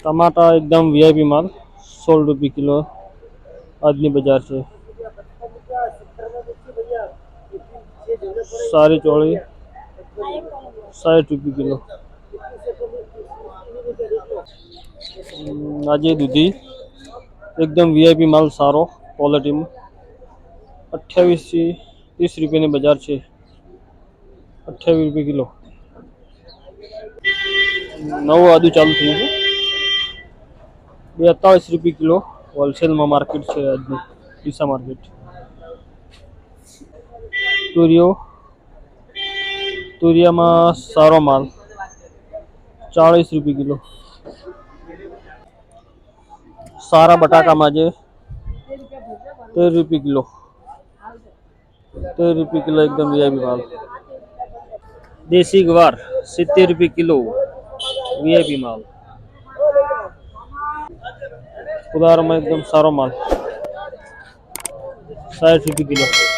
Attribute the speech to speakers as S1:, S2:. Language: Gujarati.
S1: ટમાટા એકદમ વીઆઈપી માલ, સોળ રૂપિયા કિલો. આજની બજાર છે. સારી ચોળી, સાઠ રૂપિયા કિલો. આજે દૂધી. એકદમ વીઆઈપી માલ સારો ક્વોલિટીમાં અઠ્યાવીસથી ત્રીસ રૂપિયાની બજાર છે. અઠ્યાવીસ રૂપિયા કિલો. નવું આદુ ચાલુ થયું છે. બેતાળીસ રૂપિયા કિલો હોલસેલમાં માર્કેટ છે આજનું ડીસા માર્કેટ તુરિયો તુરિયામાં સારો માલ ચાળીસ રૂપિયા કિલો સારા બટાકામાં જે તેર રૂપિયા કિલો તેર રૂપિયા કિલો એકદમ વીઆઈપી માલ દેશી ગવાર સિત્તેર રૂપિયા કિલો વીઆઈપી માલ ઉદાહરણમાં એકદમ સારો માલ. સાઠ રૂપિયા કિલો.